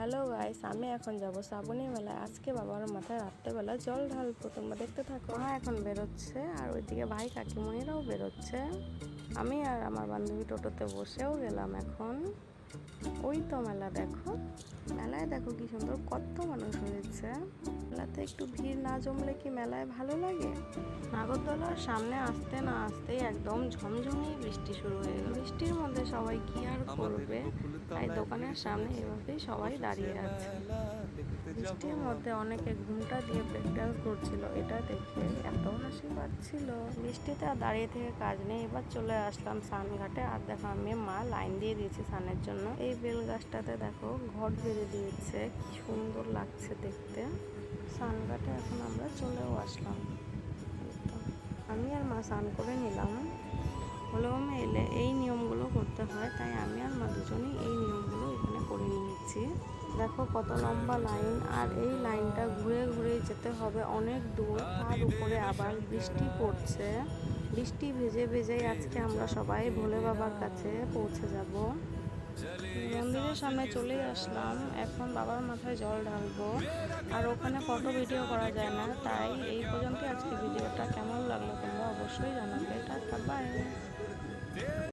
Hello guys, আমি এখন যাব শ্রাবণী মেলায়। আজকে বাবার মাথায় রাত্রেবেলা জল ঢালবো, তোমরা দেখতে থাকো। মা এখন বেরোচ্ছে, আর ওইদিকে ভাই কাকিমণিরাও বেরোচ্ছে। আমি আর আমার বান্ধবী টোটোতে বসেও গেলাম এখন। ওই তো মেলা, দেখো। মেলায় দেখো কি সুন্দর, কত মানুষ হয়েছে মেলাতে একটু ভিড় না জমলে কি মেলায় ভালো লাগে? নাগরদোলার সামনে আসতে না আসতেই একদম ঝমঝমিয়ে বৃষ্টি শুরু হয়ে গেল। বৃষ্টির মধ্যে সবাই কি আর করবে? তাই দোকানের সামনে এভাবেই সবাই দাঁড়িয়ে আছে। বৃষ্টির মধ্যে অনেকে ঘুমটা দিয়ে ব্রেক ডান্স করছিল এটা দেখে এত হাসি পাচ্ছিল বৃষ্টিতে আর দাঁড়িয়ে থেকে কাজ নেই। এবার চলে আসলাম সানঘাটে আর দেখো আমি মা লাইন দিয়ে দিয়েছি সানের জন্য। এই বেল গাছটাতে দেখো ঘর বেঁধে দিয়েছে। কি সুন্দর লাগছে দেখতে। সানঘাটে এখন আমরা চলেও আসলাম। আমি আর মা স্নান করে নিলাম। হলমে এলে এই নিয়মগুলো করতে হয়, তাই আমি আর মা দুজনেই এই নিয়মগুলো এখানে করে নিয়েছি। দেখো কত লম্বা লাইন, আর এই লাইনটা ঘুরে ঘুরে যেতে হবে অনেক দূর। তার উপরে আবার বৃষ্টি পড়ছে। বৃষ্টি ভেজে ভেজেই আজকে আমরা সবাই ভোলে বাবার কাছে পৌঁছে যাব। মন্দিরের সামনে চলে আসলাম। এখন বাবার মাথায় জল ঢালবো। আর ওখানে ফটো ভিডিও করা যায় না। তাই এই পর্যন্ত আজকে ভিডিওটা। কেমন লাগল তোমরা অবশ্যই জানাবে। টাটা।